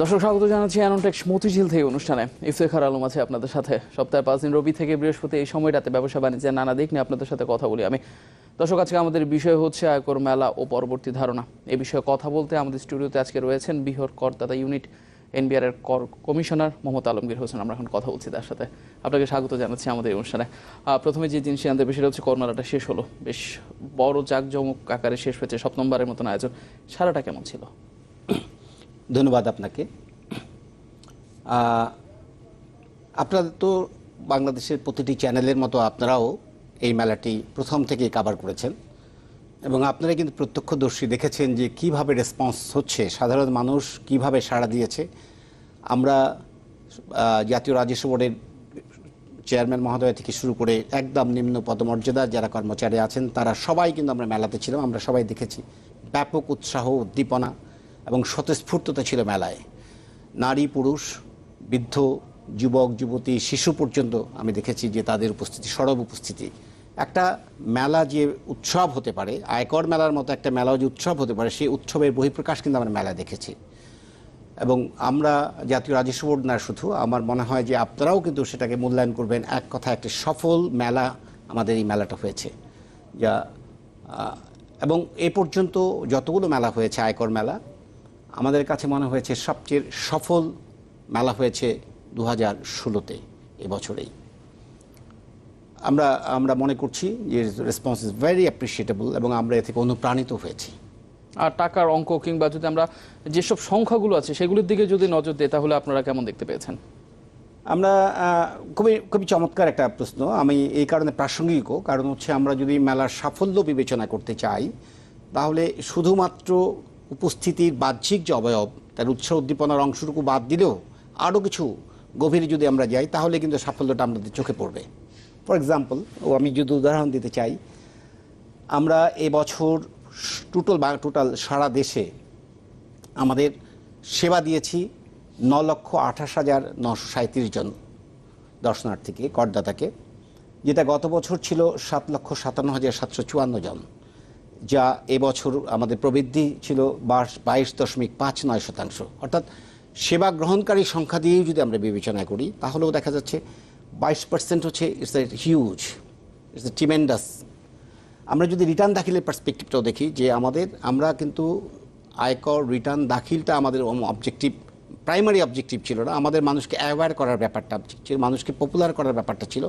দর্শক, স্বাগত জানাচ্ছি অ্যানন্টেক্স মতিঝিল থেকে অনুষ্ঠানে। ইফতেখার আলম আছে আপনাদের সাথে। সপ্তাহে পাঁচ দিন রবি থেকে বৃহস্পতি এই সময়টাতে ব্যবসা বাণিজ্যের নানা দিক নিয়ে আপনাদের সাথে কথা বলি আমি। দর্শক, আজকে আমাদের বিষয় হচ্ছে আয়কর মেলা ও পরবর্তী ধারণা। এ বিষয়ে কথা বলতে আমাদের স্টুডিওতে আজকে রয়েছেন বিহর করদাতা ইউনিট এনবিআর এর কর কমিশনার মোহাম্মদ আলমগীর হোসেন। আমরা এখন কথা বলছি তার সাথে। আপনাকে স্বাগত জানাচ্ছি আমাদের অনুষ্ঠানে। প্রথমে যে জিনিস জানতে সেটা হচ্ছে কর শেষ হলো। বেশ বড় জাঁকজমক আকারে শেষ হয়েছে। সপ্তমবারের মতন আয়োজন। সারাটা কেমন ছিল? ধন্যবাদ আপনাকে। আপনাদের তো বাংলাদেশের প্রতিটি চ্যানেলের মতো আপনারাও এই মেলাটি প্রথম থেকেই কাভার করেছেন এবং আপনারা কিন্তু প্রত্যক্ষদর্শী দেখেছেন যে কীভাবে রেসপন্স হচ্ছে, সাধারণ মানুষ কীভাবে সাড়া দিয়েছে। আমরা জাতীয় রাজস্ব বোর্ডের চেয়ারম্যান মহোদয় থেকে শুরু করে একদম নিম্ন পদমর্যাদার যারা কর্মচারী আছেন, তারা সবাই কিন্তু আমরা মেলাতে ছিলাম, আমরা সবাই দেখেছি। ব্যাপক উৎসাহ, উদ্দীপনা এবং স্বতঃস্ফূর্ততা ছিল মেলায়। নারী, পুরুষ, বৃদ্ধ, যুবক, যুবতী, শিশু পর্যন্ত আমি দেখেছি যে তাদের উপস্থিতি, সরব উপস্থিতি। একটা মেলা যে উৎসব হতে পারে, আয়কর মেলার মতো একটা মেলাও যে উৎসব হতে পারে, সেই উৎসবের বহিঃপ্রকাশ কিন্তু আমরা মেলা দেখেছি। এবং আমরা জাতীয় রাজস্ব বোর্ড না শুধু, আমার মনে হয় যে আপনারাও কিন্তু সেটাকে মূল্যায়ন করবেন। এক কথা, একটি সফল মেলা আমাদের এই মেলাটা হয়েছে। যা এবং এ পর্যন্ত যতগুলো মেলা হয়েছে, আয়কর মেলা আমাদের কাছে মনে হয়েছে সবচেয়ে সফল মেলা হয়েছে দু হাজার ষোলোতে এবছরেই। আমরা আমরা মনে করছি যে রেসপন্স ইজ ভেরি অ্যাপ্রিসিয়েটেবল এবং আমরা এ থেকে অনুপ্রাণিত হয়েছি। আর টাকার অঙ্ক কিংবা যদি আমরা যেসব সংখ্যাগুলো আছে সেগুলোর দিকে যদি নজর দিই তাহলে আপনারা কেমন দেখতে পেয়েছেন? আমরা খুবই খুবই চমৎকার একটা প্রশ্ন। আমি এই কারণে প্রাসঙ্গিকও কারণ হচ্ছে আমরা যদি মেলার সাফল্য বিবেচনা করতে চাই তাহলে শুধুমাত্র উপস্থিতির বাহ্যিক যে অবয়ব, তার উৎসাহ উদ্দীপনার অংশটুকু বাদ দিলেও আরও কিছু গভীরে যদি আমরা যাই, তাহলে কিন্তু সাফল্যটা আমাদের চোখে পড়বে। ফর এক্সাম্পল ও আমি যদি উদাহরণ দিতে চাই, আমরা এবছর টোটাল বা টোটাল সারা দেশে আমাদের সেবা দিয়েছি ন লক্ষ আঠাশ হাজার নশো সাঁত্রিশ জন দর্শনার্থীকে, করদাতাকে, যেটা গত বছর ছিল সাত লক্ষ সাতান্ন হাজার সাতশো চুয়ান্ন জন। যা এবছর আমাদের প্রবৃদ্ধি ছিল বাইশ দশমিক পাঁচ নয় শতাংশ। অর্থাৎ সেবা গ্রহণকারী সংখ্যা দিয়েই যদি আমরা বিবেচনা করি, তাহলেও দেখা যাচ্ছে বাইশ পার্সেন্ট হচ্ছে it's a huge it's a tremendous আমরা যদি রিটার্ন দাখিলের পার্সপেক্টিভটাও দেখি, যে আমাদের, আমরা কিন্তু আয়কর রিটার্ন দাখিলটা আমাদের অবজেক্টিভ প্রাইমারি অবজেক্টিভ ছিল না, আমাদের মানুষকে অ্যাওয়্যার করার ব্যাপারটা ছিল, মানুষকে পপুলার করার ব্যাপারটা ছিল।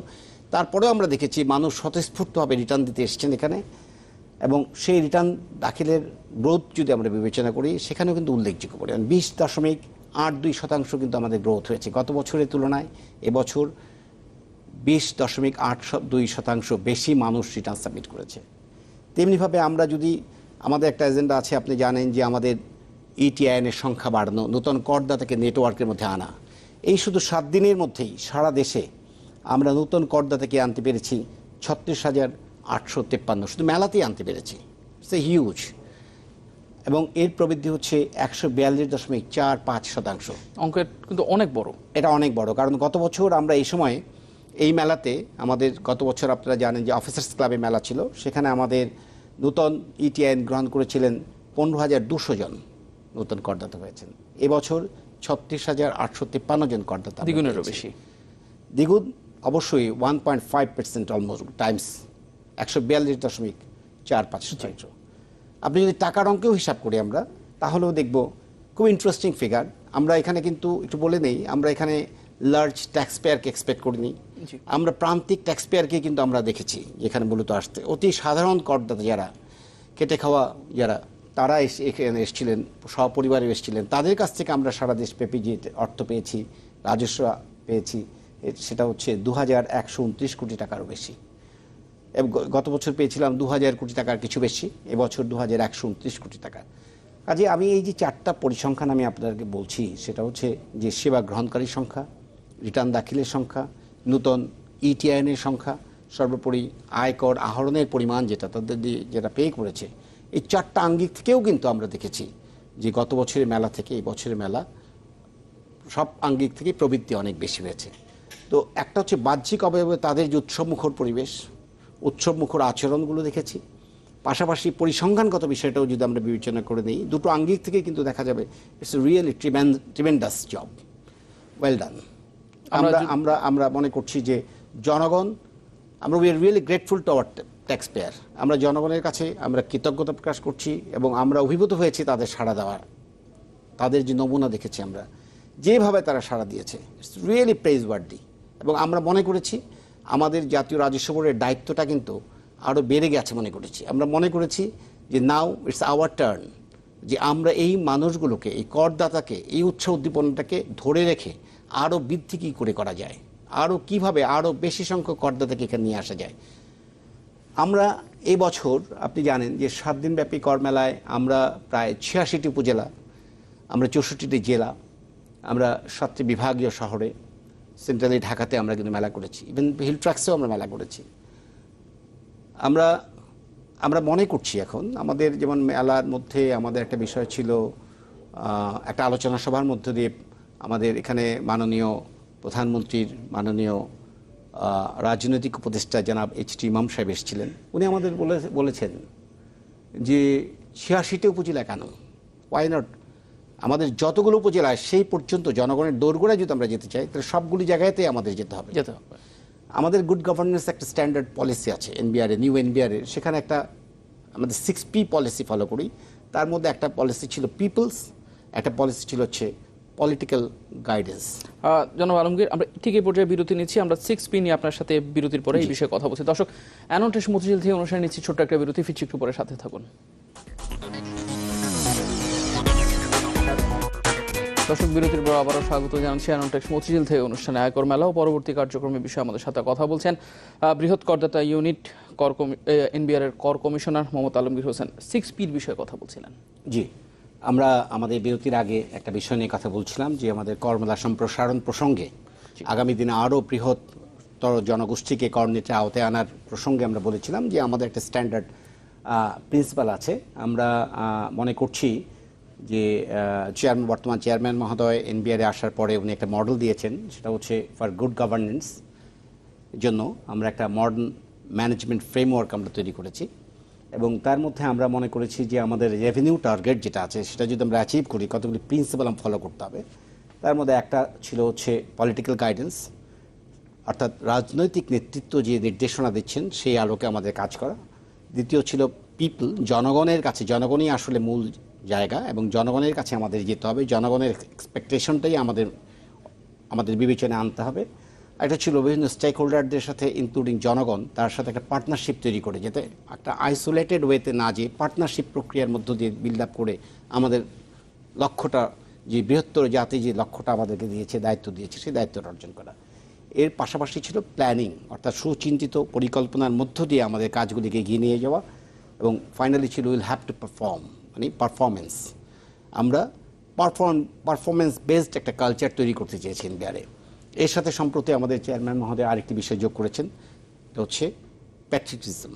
তারপরেও আমরা দেখেছি মানুষ স্বতঃস্ফূর্তভাবে রিটার্ন দিতে এসছেন এখানে। এবং সেই রিটার্ন দাখিলের গ্রোথ যদি আমরা বিবেচনা করি, সেখানেও কিন্তু উল্লেখযোগ্য পরিমাণ। বিশ দশমিক আট দুই শতাংশ কিন্তু আমাদের গ্রোথ হয়েছে। গত বছরের তুলনায় এবছর বিশ দশমিক আট দুই শতাংশ বেশি মানুষ রিটার্ন সাবমিট করেছে। তেমনিভাবে আমরা যদি, আমাদের একটা এজেন্ডা আছে, আপনি জানেন যে আমাদের E ইটিআইএনের সংখ্যা বাড়ানো, নতুন করদাতাকে নেটওয়ার্কের মধ্যে আনা। এই শুধু সাত দিনের মধ্যেই সারা দেশে আমরা নতুন করদাতাকে আনতে পেরেছি ছত্রিশ হাজার আটশো তেপ্পান্ন শুধু মেলাতেই আনতে পেরেছি। সে হিউজ এবং এর প্রবৃদ্ধি হচ্ছে একশো বিয়াল্লিশ দশমিক চার পাঁচ শতাংশ। অঙ্কের কিন্তু অনেক বড়। এটা অনেক বড় কারণ গত বছর আমরা এই সময় এই মেলাতে আমাদের গত বছর আপনারা জানেন যে অফিসার্স ক্লাবে মেলা ছিল সেখানে আমাদের নূতন ইটিআইন গ্রহণ করেছিলেন পনেরো হাজার দুশো জন নতুন করদাতা হয়েছেন। এবছর ছত্রিশ হাজার আটশো তিপ্পান্ন জন করদাতা দ্বিগুণেরও বেশি। দ্বিগুণ অবশ্যই one point five percent almost times একশো বিয়াল্লিশ দশমিক চার পাঁচ শতাংশ আপনি যদি টাকার অঙ্কেও হিসাব করি আমরা তাহলেও দেখব খুব ইন্টারেস্টিং ফিগার আমরা এখানে কিন্তু একটু বলে নেই আমরা এখানে লার্জ ট্যাক্স পেয়ারকে এক্সপেক্ট করিনি। আমরা প্রান্তিক ট্যাক্স পেয়ারকে কিন্তু আমরা দেখেছি যেখানে মূলত আসতে। অতি সাধারণ করদাতা যারা কেটে খাওয়া যারা তারা এসে এখানে এসেছিলেন সপরিবারে এসেছিলেন। তাদের কাছ থেকে আমরা সারা দেশ ব্যাপী যে অর্থ পেয়েছি রাজস্ব পেয়েছি সেটা হচ্ছে দু হাজার একশো উনত্রিশ কোটি টাকারও বেশি। গত বছর পেয়েছিলাম দু হাজার কোটি টাকার কিছু বেশি, এবছর দু হাজার একশো উনত্রিশ কোটি টাকা। কাজে আমি এই যে চারটা পরিসংখ্যান আমি আপনাদেরকে বলছি, সেটা হচ্ছে যে সেবা গ্রহণকারীর সংখ্যা, রিটার্ন দাখিলের সংখ্যা, নূতন ইটিআইনের সংখ্যা, সর্বোপরি আয়কর আহরণের পরিমাণ যেটা তাদের যেটা পে করেছে, এই চারটা আঙ্গিক থেকেও কিন্তু আমরা দেখেছি যে গত বছরের মেলা থেকে এই বছরের মেলা সব আঙ্গিক থেকে প্রবৃত্তি অনেক বেশি হয়েছে। তো একটা হচ্ছে বাহ্যিক অবয়বে তাদের যে উৎসবমুখর পরিবেশ উৎসবমুখর আচরণগুলো দেখেছি। পাশাপাশি পরিসংখ্যানগত বিষয়টাও যদি আমরা বিবেচনা করে নিই দুটো আঙ্গিক থেকে কিন্তু দেখা যাবে it's really tremendous job well done আমরা আমরা আমরা মনে করছি যে জনগণ আমরা we are really grateful to our taxpayer আমরা জনগণের কাছে আমরা কৃতজ্ঞতা প্রকাশ করছি এবং আমরা অভিভূত হয়েছি তাদের সাড়া দেওয়ার। তাদের যে নমুনা দেখেছি আমরা। যেভাবে তারা সাড়া দিয়েছে ইটস রিয়েলি প্রেজ ওয়ার্ডি এবং আমরা মনে করেছি আমাদের জাতীয় রাজস্ব বোর্ডের দায়িত্বটা কিন্তু আরও বেড়ে গেছে মনে করেছি। আমরা মনে করেছি যে নাও ইটস আওয়ার টার্ন যে আমরা এই মানুষগুলোকে, এই করদাতাকে, এই উৎসাহ উদ্দীপনাটাকে ধরে রেখে আরও বৃদ্ধি কী করে করা যায়? আরও কীভাবে আরও বেশি সংখ্যক করদাতাকে এখানে নিয়ে আসা যায়? আমরা এই বছর, আপনি জানেন যে সাত দিনব্যাপী করমেলায় আমরা প্রায় ছিয়াশিটি উপজেলা, আমরা চৌষট্টিটি জেলা, আমরা সাতটি বিভাগীয় শহরে সেন্ট্রালি ঢাকাতে আমরা কিন্তু মেলা করেছি। ইভেন হিল ট্র্যাক্সেও আমরা মেলা করেছি। আমরা আমরা মনে করছি এখন, আমাদের যেমন মেলার মধ্যে আমাদের একটা বিষয় ছিল একটা আলোচনা সভার মধ্য দিয়ে আমাদের এখানে মাননীয় প্রধানমন্ত্রীর মাননীয় রাজনৈতিক উপদেষ্টা জনাব এইচ টি ইমাম সাহেব এসেছিলেন। উনি আমাদের বলেছেন যে ছিয়াশিটি উপজেলা কেন? ওয়াই নট আমাদের যতগুলো উপজেলা সেই পর্যন্ত জনগণের দোরগোড়ায় যদি আমরা যেতে চাই তাহলে সবগুলি জায়গাতেই আমাদের যেতে হবে। যেতে হবে। আমাদের গুড গভর্নেন্স একটা স্ট্যান্ডার্ড পলিসি আছে এনবিআর নিউ এনবিআর সেখানে একটা আমাদের সিক্স পি পলিসি ফলো করি। তার মধ্যে একটা পলিসি ছিল পিপলস একটা পলিসি ছিল হচ্ছে পলিটিক্যাল গাইডেন্স জনাব আলমগীর আমরা ঠিক এই পর্যায়ে বিরতি নিচ্ছি। আমরা সিক্স পি নিয়ে আপনার সাথে বিরতির পরে এই বিষয়ে কথা বলছি। দর্শক অ্যানোটেশ মতিঝিল থেকে অনুষ্ঠানে নিচ্ছি ছোট্ট একটা বিরতি। ফিরছি একটু পরে সাথে থাকুন। দর্শক বিরতির পর আবারও স্বাগত জানাচ্ছি অ্যানোটেক্স মতিঝিল থেকে অনুষ্ঠানে আয়কর মেলা ও পরবর্তী কার্যক্রমের বিষয়ে আমাদের সাথে কথা বলছেন বৃহৎ করদাতা ইউনিট কর এনবিআর এর কর কমিশনার মোহাম্মদ আলমগীর হোসেন। সিক্স পির বিষয়ে কথা বলছিলেন। জি আমরা আমাদের বিরতির আগে একটা বিষয় নিয়ে কথা বলছিলাম যে আমাদের কর্মলা সম্প্রসারণ প্রসঙ্গে আগামী দিনে আরও বৃহত্তর জনগোষ্ঠীকে কর্মনীতির আওতায় আনার প্রসঙ্গে আমরা বলেছিলাম যে আমাদের একটা স্ট্যান্ডার্ড প্রিন্সিপাল আছে। আমরা মনে করছি যে চেয়ারম্যান বর্তমান চেয়ারম্যান মহোদয় এনবিআরে আসার পরে উনি একটা মডেল দিয়েছেন, সেটা হচ্ছে ফর গুড গভর্নেন্স জন্য আমরা একটা মডার্ন ম্যানেজমেন্ট ফ্রেমওয়ার্ক আমরা তৈরি করেছি। এবং তার মধ্যে আমরা মনে করেছি যে, আমাদের রেভিনিউ টার্গেট যেটা আছে, সেটা যদি আমরা অ্যাচিভ করি, কতগুলি প্রিন্সিপাল আমরা ফলো করতে হবে। তার মধ্যে একটা ছিল হচ্ছে পলিটিক্যাল গাইডেন্স অর্থাৎ রাজনৈতিক নেতৃত্ব যে নির্দেশনা দিচ্ছেন, সেই আলোকে আমাদের কাজ করা। দ্বিতীয় ছিল পিপল জনগণের কাছে, জনগণই আসলে মূল জায়গা এবং জনগণের কাছে আমাদের যেতে হবে। জনগণের এক্সপেকটেশনটাই আমাদের আমাদের বিবেচনায় আনতে হবে। একটা ছিল বিভিন্ন স্টেক হোল্ডারদের সাথে ইনক্লুডিং জনগণ, তার সাথে একটা পার্টনারশিপ তৈরি করে, যেতে একটা আইসোলেটেড ওয়েতে না যে পার্টনারশিপ প্রক্রিয়ার মধ্য দিয়ে বিল্ড আপ করে আমাদের লক্ষ্যটা, যে বৃহত্তর জাতি যে লক্ষ্যটা আমাদেরকে দিয়েছে, দায়িত্ব দিয়েছে, সেই দায়িত্বটা অর্জন করা। এর পাশাপাশি ছিল প্ল্যানিং অর্থাৎ সুচিন্তিত পরিকল্পনার মধ্য দিয়ে আমাদের কাজগুলিকে এগিয়ে নিয়ে যাওয়া এবং ফাইনালি ছিল উইল হ্যাভ টু পারফর্ম মানে পারফরমেন্স আমরা পারফর্ম পারফরমেন্স বেসড একটা কালচার তৈরি করতে চেয়েছেন বিহারে এর সাথে সম্প্রতি আমাদের চেয়ারম্যান মহোদয় আরেকটি বিষয় যোগ করেছেন, এটা হচ্ছে প্যাট্রিটিজম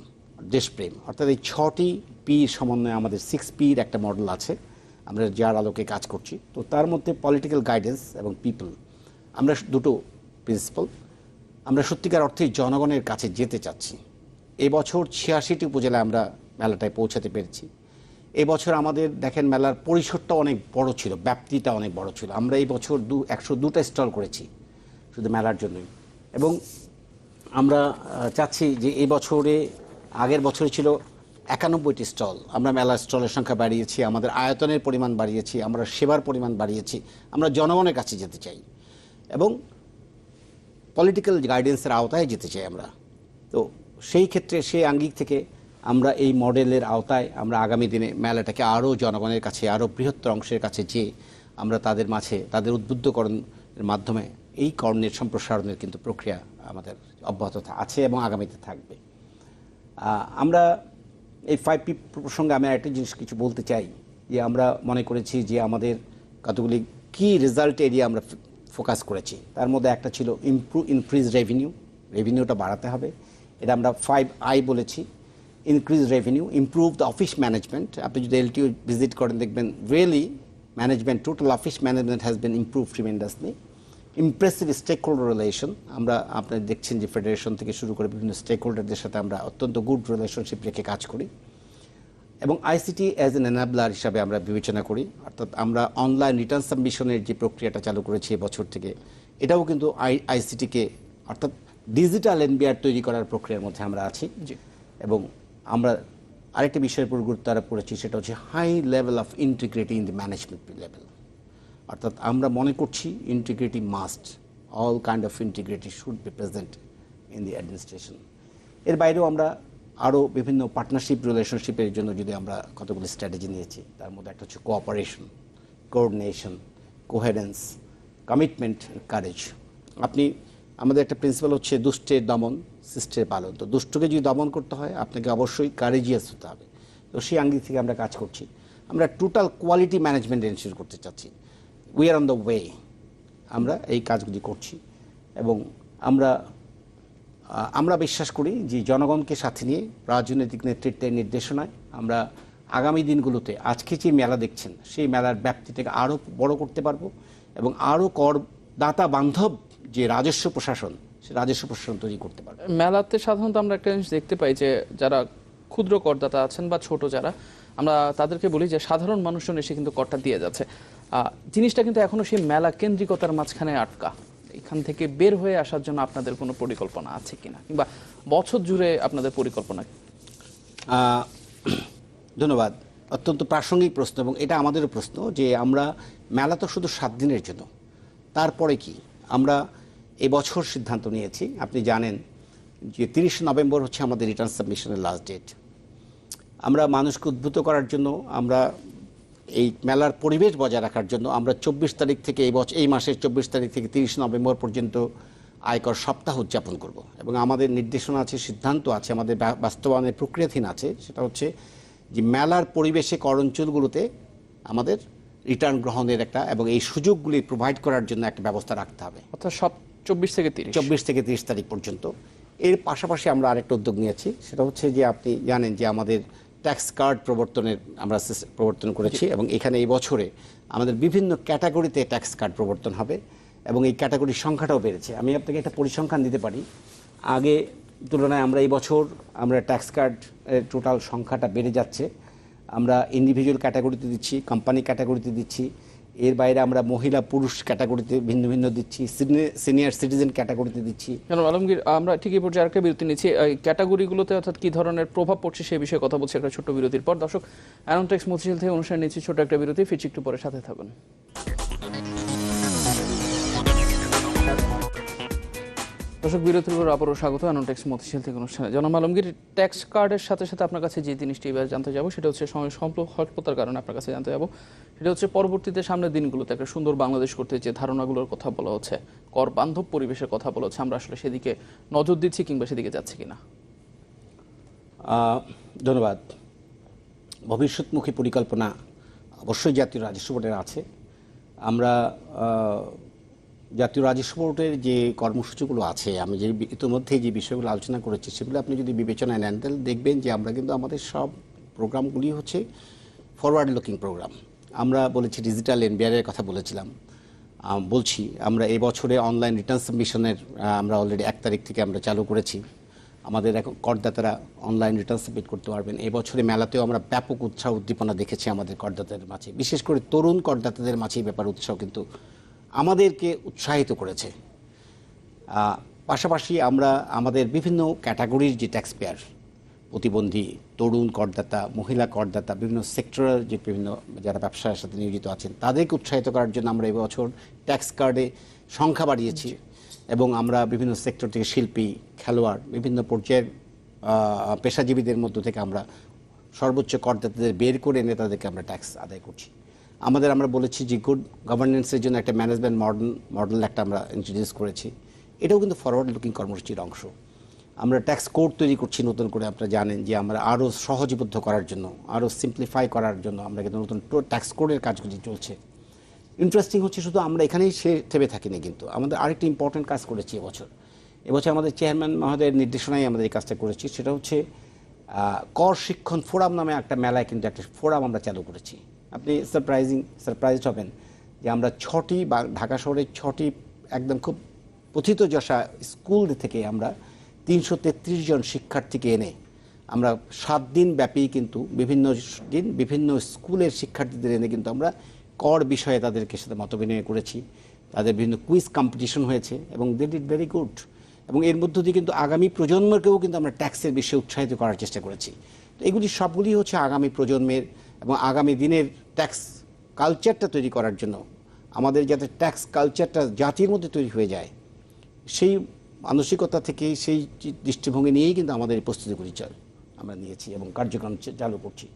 দেশপ্রেম। অর্থাৎ এই ছটি পি সমন্বয়ে আমাদের সিক্স পির একটা মডেল আছে। আমরা যার আলোকে কাজ করছি। তো তার মধ্যে পলিটিক্যাল গাইডেন্স এবং পিপল আমরা দুটো প্রিন্সিপাল আমরা সত্যিকার অর্থে জনগণের কাছে যেতে চাচ্ছি। এবছর ছিয়াশিটি উপজেলায় আমরা মেলাটায় পৌঁছাতে পেরেছি। এবছর আমাদের দেখেন মেলার পরিসরটা অনেক বড় ছিল, ব্যাপ্তিটা অনেক বড় ছিল। আমরা এই বছর দু, একশো দুটা স্টল করেছি শুধু মেলার জন্যই। এবং আমরা চাচ্ছি যে এই বছরে, আগের বছরে ছিল একানব্বইটি স্টল। আমরা মেলার স্টলের সংখ্যা বাড়িয়েছি, আমাদের আয়তনের পরিমাণ বাড়িয়েছি, আমরা সেবার পরিমাণ বাড়িয়েছি, আমরা জনগণের কাছে যেতে চাই। এবং পলিটিক্যাল গাইডেন্সের আওতায় যেতে চাই আমরা। তো সেই ক্ষেত্রে সেই আঙ্গিক থেকে আমরা এই মডেলের আওতায় আমরা আগামী দিনে মেলাটাকে আরও জনগণের কাছে, আরও বৃহত্তর অংশের কাছে যে আমরা তাদের মাঝে, তাদের উদ্বুদ্ধকরণের মাধ্যমে এই কর্ণের সম্প্রসারণের কিন্তু প্রক্রিয়া আমাদের অব্যাহত আছে এবং আগামীতে থাকবে। আমরা এই ফাইভ পি প্রসঙ্গে আমি একটা জিনিস কিছু বলতে চাই, যে আমরা মনে করেছি যে আমাদের কতগুলি কি রেজাল্ট এরিয়া আমরা ফোকাস করেছি। তার মধ্যে একটা ছিল ইমপ্রুভ ইনক্রিজ রেভিনিউ রেভিনিউটা বাড়াতে হবে। এটা আমরা ফাইভ আই বলেছি। Increase revenue improve the office management আপনি যদি এলটিও ভিজিট করেন দেখবেন really management total office management has been improve tremendously impressive stakeholder relation আমরা আপনারা দেখছেন যে ফেডারেশন থেকে শুরু করে বিভিন্ন স্টেক হোল্ডারদের সাথে আমরা অত্যন্ত গুড রিলেশনশিপ রেখে কাজ করি. এবং আইসিটি অ্যাজ এন এনাবলার হিসাবে আমরা বিবেচনা করি। অর্থাৎ আমরা অনলাইন রিটার্ন সাবমিশনের যে প্রক্রিয়াটা চালু করেছি এবছর থেকে। এটাও কিন্তু আই আইসিটিকে অর্থাৎ ডিজিটাল এনবিআর তৈরি করার প্রক্রিয়ার মধ্যে আমরা আছি। এবং আমরা আরেকটা বিষয়ের উপর গুরুত্ব আরোপ করেছি, সেটা হচ্ছে high level of integrity in the management level অর্থাৎ আমরা মনে করছি integrity must all kind of integrity should be present in the administration এর বাইরেও আমরা আরও বিভিন্ন পার্টনারশিপ রিলেশনশিপের জন্য যদি আমরা কতগুলো স্ট্র্যাটেজি নিয়েছি, তার মধ্যে একটা হচ্ছে cooperation coordination coherence commitment courage আপনি আমাদের একটা প্রিন্সিপাল হচ্ছে দুষ্টের দমন, সৃষ্টের পালন। তো দুষ্টকে যদি দমন করতে হয়, আপনাকে অবশ্যই কারেজিয়াস হতে হবে। তো সেই আঙ্গিক থেকে আমরা কাজ করছি। আমরা টোটাল কোয়ালিটি ম্যানেজমেন্ট এনশিওর করতে চাচ্ছি। We are on the way আমরা এই কাজগুলি করছি। এবং আমরা আমরা বিশ্বাস করি যে জনগণকে সাথে নিয়ে রাজনৈতিক নেতৃত্বের নির্দেশনায় আমরা আগামী দিনগুলোতে আজকে যে মেলা দেখছেন, সেই মেলার ব্যাপ্তিটাকে আরও বড় করতে পারব এবং আরও করদাতা বান্ধব যে রাজস্ব প্রশাসন সে রাজস্ব প্রশাসন তৈরি করতে পারবে। মেলাতে সাধারণত আমরা একটা জিনিস দেখতে পাই যে যারা ক্ষুদ্র করদাতা আছেন বা ছোট যারা আমরা তাদেরকে বলি যে সাধারণ মানুষজন এসে কিন্তু করটা দিয়ে যাচ্ছে। জিনিসটা কিন্তু এখনও সেই মেলা কেন্দ্রিকতার মাঝখানে আটকা। এখান থেকে বের হয়ে আসার জন্য আপনাদের কোনো পরিকল্পনা আছে কিনা? কিংবা বছর জুড়ে আপনাদের পরিকল্পনা ধন্যবাদ। অত্যন্ত প্রাসঙ্গিক প্রশ্ন এবং এটা আমাদেরও প্রশ্ন যে আমরা মেলা তো শুধু সাত দিনের জন্য তারপরে কি? আমরা এবছর সিদ্ধান্ত নিয়েছি। আপনি জানেন যে তিরিশ নভেম্বর হচ্ছে আমাদের রিটার্ন সাবমিশনের লাস্ট ডেট আমরা মানুষকে উদ্ভূত করার জন্য, আমরা এই মেলার পরিবেশ বজায় রাখার জন্য, আমরা চব্বিশ তারিখ থেকে এই বছর এই মাসের চব্বিশ তারিখ থেকে তিরিশ নভেম্বর পর্যন্ত আয়কর সপ্তাহ উদযাপন করব। এবং আমাদের নির্দেশনা আছে, সিদ্ধান্ত আছে, আমাদের বাস্তবায়নের প্রক্রিয়াধীন আছে, সেটা হচ্ছে যে মেলার পরিবেশে কর অঞ্চলগুলোতে আমাদের রিটার্ন গ্রহণের একটা এবং এই সুযোগগুলি প্রোভাইড করার জন্য একটা ব্যবস্থা রাখতে হবে। অর্থাৎ সব চব্বিশ থেকে তিরিশ। চব্বিশ থেকে তিরিশ তারিখ পর্যন্ত। এর পাশাপাশি আমরা আরেকটা উদ্যোগ নিয়েছি সেটা হচ্ছে যে আপনি জানেন যে আমাদের ট্যাক্স কার্ড প্রবর্তনের আমরা প্রবর্তন করেছি এবং এখানে এই বছরে আমাদের বিভিন্ন ক্যাটাগরিতে ট্যাক্স কার্ড প্রবর্তন হবে এবং এই ক্যাটাগরির সংখ্যাটাও বেড়েছে। আমি আপনাকে একটা পরিসংখ্যান দিতে পারি। আগে তুলনায় আমরা এই বছর আমরা ট্যাক্স কার্ড টোটাল সংখ্যাটা বেড়ে যাচ্ছে। আমরা ইন্ডিভিজুয়াল ক্যাটাগরিতে দিচ্ছি কোম্পানি ক্যাটাগরিতে দিচ্ছি, এর বাইরে আমরা মহিলা পুরুষ ক্যাটাগরিতে ভিন্ন ভিন্ন দিচ্ছি সিনিয়র সিটিজেন ক্যাটাগরিতে দিচ্ছি। কেন আলমগীর, আমরা ঠিকই পর্যায়ে আরেকটা বিরতি নিচ্ছি। ক্যাটাগরিগুলোতে অর্থাৎ কি ধরনের প্রভাব পড়ছে সেই বিষয়ে কথা বলছি একটা ছোট্ট বিরতির পর। দর্শক অ্যানোটেক্স মতিশীল থেকে অনুষ্ঠান নিচ্ছি ছোট একটা বিরতি, ফিরছি একটু পরে সাথে থাকুন। দর্শক, বিরতির পর আবারও স্বাগত অ্যানোটেক্স মতিশীল থেকে অনুষ্ঠানে। জনাব আলমগীর, ট্যাক্স কার্ডের সাথে সাথে আপনার কাছে যে জিনিসটি এবার জানতে যাব, সেটা হচ্ছে সময় সম্পর্ক স্বল্পতার কারণে আপনার কাছে জানতে যাব। সেটা হচ্ছে পরবর্তীতে সামনের দিনগুলোতে একটা সুন্দর বাংলাদেশ করতে যে ধারণাগুলোর কথা বলা হচ্ছে, কর বান্ধব পরিবেশের কথা বলা হচ্ছে, আমরা আসলে সেদিকে নজর দিচ্ছি কিংবা সেদিকে যাচ্ছি কিনা? ধন্যবাদ। ভবিষ্যৎমুখী পরিকল্পনা অবশ্যই জাতীয় রাজস্ব বোর্ডের আছে। আমরা জাতীয় রাজস্ব বোর্ডের যে কর্মসূচিগুলো আছে, আমি যে ইতিমধ্যে যে বিষয়গুলো আলোচনা করেছি, সেগুলো আপনি যদি বিবেচনায় নেন, তাহলে দেখবেন যে আমরা কিন্তু আমাদের সব প্রোগ্রামগুলি হচ্ছে ফরওয়ার্ড লুকিং প্রোগ্রাম আমরা বলেছি ডিজিটাল এনবিআরের কথা বলেছিলাম। বলছি আমরা এই বছরে অনলাইন রিটার্ন সাবমিশনের আমরা অলরেডি এক তারিখ থেকে আমরা চালু করেছি। আমাদের এখন করদাতারা অনলাইন রিটার্ন সাবমিট করতে পারবেন। এই বছরে মেলাতেও আমরা ব্যাপক উৎসাহ উদ্দীপনা দেখেছি আমাদের করদাতাদের মাঝে। বিশেষ করে তরুণ করদাতাদের মাঝে এই ব্যাপার উৎসাহ কিন্তু আমাদেরকে উৎসাহিত করেছে। পাশাপাশি আমরা আমাদের বিভিন্ন ক্যাটাগরির যে ট্যাক্স পেয়ার প্রতিবন্ধী, তরুণ করদাতা, মহিলা করদাতা, বিভিন্ন সেক্টরের যে বিভিন্ন যারা ব্যবসার সাথে নিয়োজিত আছেন, তাদেরকে উৎসাহিত করার জন্য আমরা এবছর ট্যাক্স কার্ডে সংখ্যা বাড়িয়েছি এবং আমরা বিভিন্ন সেক্টর থেকে শিল্পী, খেলোয়াড়, বিভিন্ন পর্যায়ের পেশাজীবীদের মধ্য থেকে আমরা সর্বোচ্চ করদাতাদের বের করে এনে তাদেরকে আমরা ট্যাক্স আদায় করছি। আমাদের আমরা বলেছি যে গুড গভর্নেন্সের জন্য একটা ম্যানেজমেন্ট মডেল মডেল একটা আমরা ইন্ট্রোডিউস করেছি। এটাও কিন্তু ফরওয়ার্ড লুকিং কর্মসূচির অংশ। আমরা ট্যাক্স কোড তৈরি করছি নতুন করে, আপনারা জানেন যে আমরা আরও সহজীবদ্ধ করার জন্য, আরও সিম্পলিফাই করার জন্য আমরা কিন্তু নতুন ট্যাক্স কোডের কাজগুলি চলছে। ইন্টারেস্টিং হচ্ছে শুধু আমরা এখানেই সে থেমে থাকিনি কিন্তু, আমাদের আরেকটি ইম্পর্টেন্ট কাজ করেছি এবছর। এবছর আমাদের চেয়ারম্যান মহোদয়ের নির্দেশনায় আমাদের এই কাজটা করেছি, সেটা হচ্ছে কর শিক্ষণ ফোরাম নামে একটা মেলায় কিন্তু একটা ফোরাম আমরা চালু করেছি। আপনি সারপ্রাইজিং সারপ্রাইজড হবেন যে আমরা ছটি বা, ঢাকা শহরের ছটি একদম খুব পথিতযশা স্কুল থেকে আমরা তিনশো তেত্রিশ জন শিক্ষার্থীকে এনে আমরা সাত দিন ব্যাপী কিন্তু বিভিন্ন দিন বিভিন্ন স্কুলের শিক্ষার্থীদের এনে কিন্তু আমরা কর বিষয়ে তাদেরকে সাথে মত বিনিময় করেছি। তাদের বিভিন্ন কুইজ কম্পিটিশন হয়েছে এবং দে ডিড ভেরি গুড এবং এর মধ্য দিয়ে কিন্তু আগামী প্রজন্মকেও কিন্তু আমরা ট্যাক্সের বিষয়ে উৎসাহিত করার চেষ্টা করেছি। তো এগুলি সবগুলি হচ্ছে আগামী প্রজন্মের এবং আগামী দিনের ট্যাক্স কালচারটা তৈরি করার জন্য, আমাদের যাতে ট্যাক্স কালচারটা জাতির মধ্যে তৈরি হয়ে যায়, সেই মানসিকতা থেকে সেই দৃষ্টিভঙ্গি নিয়েই কিন্তু আমাদের প্রস্তুতিগুলি চাল, আমরা নিয়েছি এবং কার্যক্রম চালু করছি।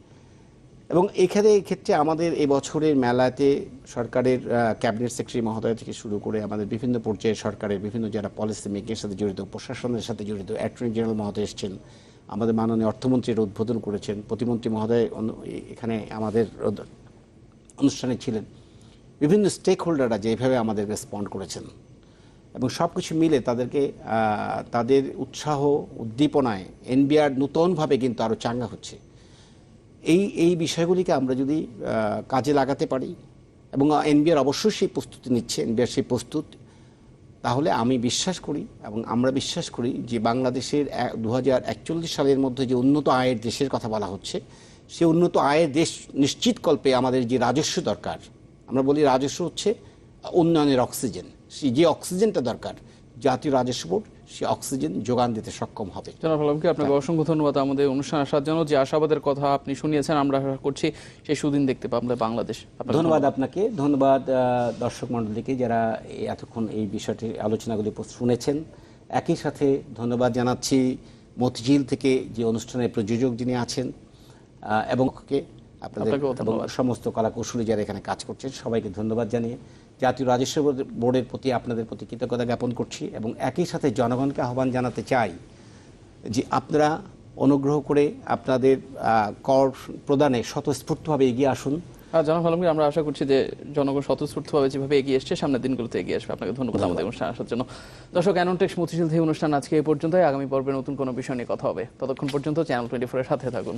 এবং এখানে ক্ষেত্রে আমাদের এই বছরের মেলাতে সরকারের ক্যাবিনেট সেক্রেটারি মহোদয় থেকে শুরু করে আমাদের বিভিন্ন পর্যায়ে সরকারের বিভিন্ন যারা পলিসি মেকিংয়ের সাথে জড়িত, প্রশাসনের সাথে জড়িত অ্যাটর্নি জেনারেল মহোদয় এসেছেন, আমাদের মাননীয় অর্থমন্ত্রীর উদ্বোধন করেছেন, প্রতিমন্ত্রী মহোদয় এখানে আমাদের অনুষ্ঠানে ছিলেন। বিভিন্ন স্টেক হোল্ডাররা যেভাবে আমাদের রেসপন্ড করেছেন এবং সব কিছু মিলে তাদেরকে তাদের উৎসাহ, উদ্দীপনায় এনবিআর নূতনভাবে কিন্তু আরও চাঙ্গা হচ্ছে। এই এই বিষয়গুলিকে আমরা যদি কাজে লাগাতে পারি এবং এনবিআর অবশ্যই সেই প্রস্তুতি নিচ্ছে, এনবিআর সেই প্রস্তুত, তাহলে আমি বিশ্বাস করি এবং আমরা বিশ্বাস করি যে বাংলাদেশের দু হাজার একচল্লিশ সালের মধ্যে যে উন্নত আয়ের দেশের কথা বলা হচ্ছে সে উন্নত আয়ের দেশ নিশ্চিতকল্পে আমাদের যে রাজস্ব দরকার আমরা বলি রাজস্ব হচ্ছে উন্নয়নের অক্সিজেন। সেই যে অক্সিজেনটা দরকার জাতীয় রাজস্ব বোর্ড সে অক্সিজেন যোগান দিতে সক্ষম হবে। জনাব আলমকে আপনাকে অসংখ্য ধন্যবাদ আমাদের অনুষ্ঠান আসার জন্য। যে আশাবাদের কথা আপনি শুনিয়েছেন আমরা আশা করছি সেই সুদিন দেখতে পাবো বাংলাদেশ। ধন্যবাদ আপনাকে। ধন্যবাদ দর্শক মণ্ডলীকে যারা এতক্ষণ এই বিষয়টি আলোচনাগুলি শুনেছেন। একই সাথে ধন্যবাদ জানাচ্ছি মতিঝিল থেকে যে অনুষ্ঠানের প্রযোজক যিনি আছেন এবং আপনাদের। সমস্ত কলাকৌশলী যারা এখানে কাজ করছেন সবাইকে ধন্যবাদ জানিয়ে জাতীয় রাজস্ব বোর্ডের প্রতি আপনাদের প্রতি কৃতজ্ঞতা জ্ঞাপন করছি এবং একই সাথে জনগণকে আহ্বান জানাতে চাই যে আপনারা অনুগ্রহ করে আপনাদের কর প্রদানে স্বতঃস্ফূর্তভাবে এগিয়ে আসুন। আর জনাব আলমগীর আমরা আশা করছি যে জনগণ স্বতঃস্ফূর্তভাবে যেভাবে এগিয়ে এসছে সামনের দিনগুলোতে এগিয়ে আসবে। আপনাকে ধন্যবাদ আমাদের অনুষ্ঠানে আসার জন্য। দর্শক অ্যানোটেক্স মতিশীল থেকে অনুষ্ঠান আজকে এই পর্যন্তই। আগামী পর্বে নতুন কোনো বিষয় নিয়ে কথা হবে। ততক্ষণ পর্যন্ত চ্যানেল টোয়েন্টি ফোরের সাথে থাকুন।